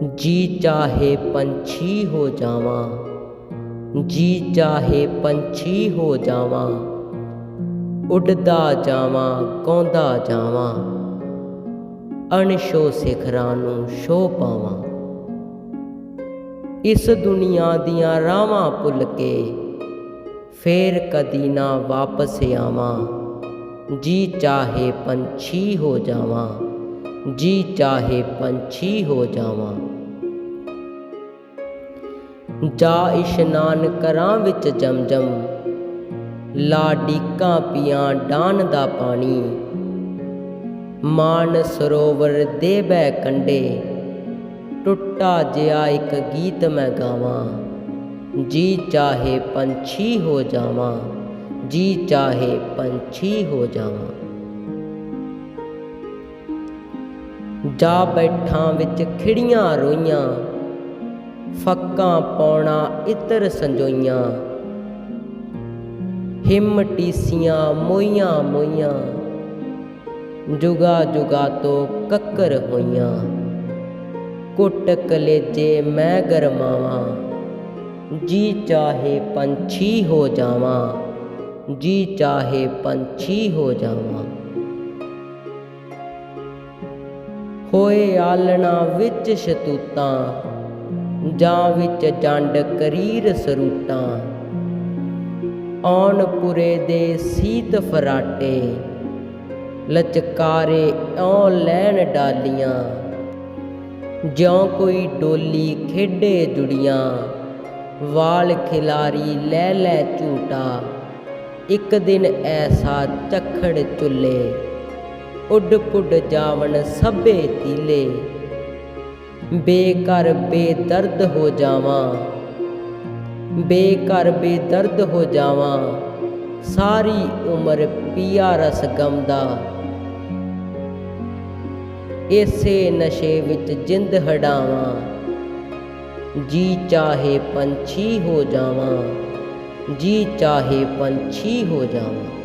ਜੀ ਚਾਹੇ ਪੰਛੀ ਹੋ ਜਾਵਾਂ, ਜੀ ਚਾਹੇ ਪੰਛੀ ਹੋ ਜਾਵਾਂ, ਉੱਡਦਾ ਜਾਵਾਂ ਕੌਂਦਾ ਜਾਵਾਂ ਅਣਸ਼ੋ ਸਿਖਰਾਂ ਨੂੰ ਸ਼ੋ ਪਾਵਾਂ। ਇਸ ਦੁਨੀਆ ਦੀਆਂ ਰਾਵਾਂ ਭੁੱਲ ਕੇ ਫੇਰ ਕਦੀ ਨਾ ਵਾਪਸ ਆਵਾਂ, ਜੀ ਚਾਹੇ ਪੰਛੀ ਹੋ ਜਾਵਾਂ। ਜੀ ਚਾਹੇ ਪੰਛੀ ਹੋ ਜਾਵਾਂ। ਜਾ ਇਸ਼ਨਾਨ ਕਰਾਂ ਵਿੱਚ ਜਮਜਮ, ਲਾਡੀਕਾਂ ਪੀਆਂ ਡਾਨ ਦਾ ਪਾਣੀ। ਮਾਨ ਸਰੋਵਰ ਦੇ ਬੈ ਕੰਡੇ, ਟੁੱਟਾ ਜਿਹਾ ਇੱਕ ਗੀਤ ਮੈਂ ਗਾਵਾਂ। ਜੀ ਚਾਹੇ ਪੰਛੀ ਹੋ ਜਾਵਾਂ, ਜੀ ਚਾਹੇ ਪੰਛੀ ਹੋ ਜਾਵਾਂ। ਜਾ ਬੈਠਾਂ ਵਿੱਚ ਖਿੜੀਆਂ ਰੋਈਆਂ, ਫੱਕਾਂ ਪਾਉਣਾ ਇਤਰ ਸੰਜੋਈਆਂ। ਹਿੰਮ ਟੀਸੀਆਂ ਮੋਈਆਂ ਮੋਈਆਂ, ਜੁਗਾ ਜੁਗਾ ਤੋਂ ਕੱਕਰ ਹੋਈਆਂ। ਕੁੱਟ ਕਲੇਜੇ ਮੈਂ ਗਰਮਾਵਾਂ, ਜੀ ਚਾਹੇ ਪੰਛੀ ਹੋ ਜਾਵਾਂ, ਜੀ ਚਾਹੇ ਪੰਛੀ ਹੋ ਜਾਵਾਂ। ਹੋਏ ਆਲਣਾ ਵਿੱਚ ਸ਼ਤੂਤਾਂ, ਜਾਂ ਵਿੱਚ ਜੰਡ ਕਰੀਰ ਸਰੂਟਾਂ। ਔਨਪੁਰੇ ਦੇ ਸੀਤ ਫਰਾਟੇ, ਲਚਕਾਰੇ ਔ ਲੈਣ ਡਾਲੀਆਂ। ਜਿਉਂ ਕੋਈ ਡੋਲੀ ਖੇਡੇ ਜੁੜੀਆਂ, ਵਾਲ ਖਿਲਾਰੀ ਲੈ ਲੈ ਝੂਟਾ। ਇੱਕ ਦਿਨ ਐਸਾ ਚਖੜ ਚੁੱਲੇ। ਉੱਡ ਪੁੱਡ ਜਾਵਣ ਸਭੇ ਤੀਲੇ। ਬੇਕਰ ਬੇਦਰਦ ਹੋ ਜਾਵਾਂ ਬੇਕਰ ਬੇਦਰਦ ਹੋ ਜਾਵਾਂ, ਸਾਰੀ ਉਮਰ ਪੀਆ ਰਸ ਗਮ ਦਾ ਇਸੇ ਨਸ਼ੇ ਵਿੱਚ ਜਿੰਦ ਹਡਾਵਾਂ ਜੀ ਚਾਹੇ ਪੰਛੀ ਹੋ ਜਾਵਾਂ, ਜੀ ਚਾਹੇ ਪੰਛੀ ਹੋ ਜਾਵਾਂ।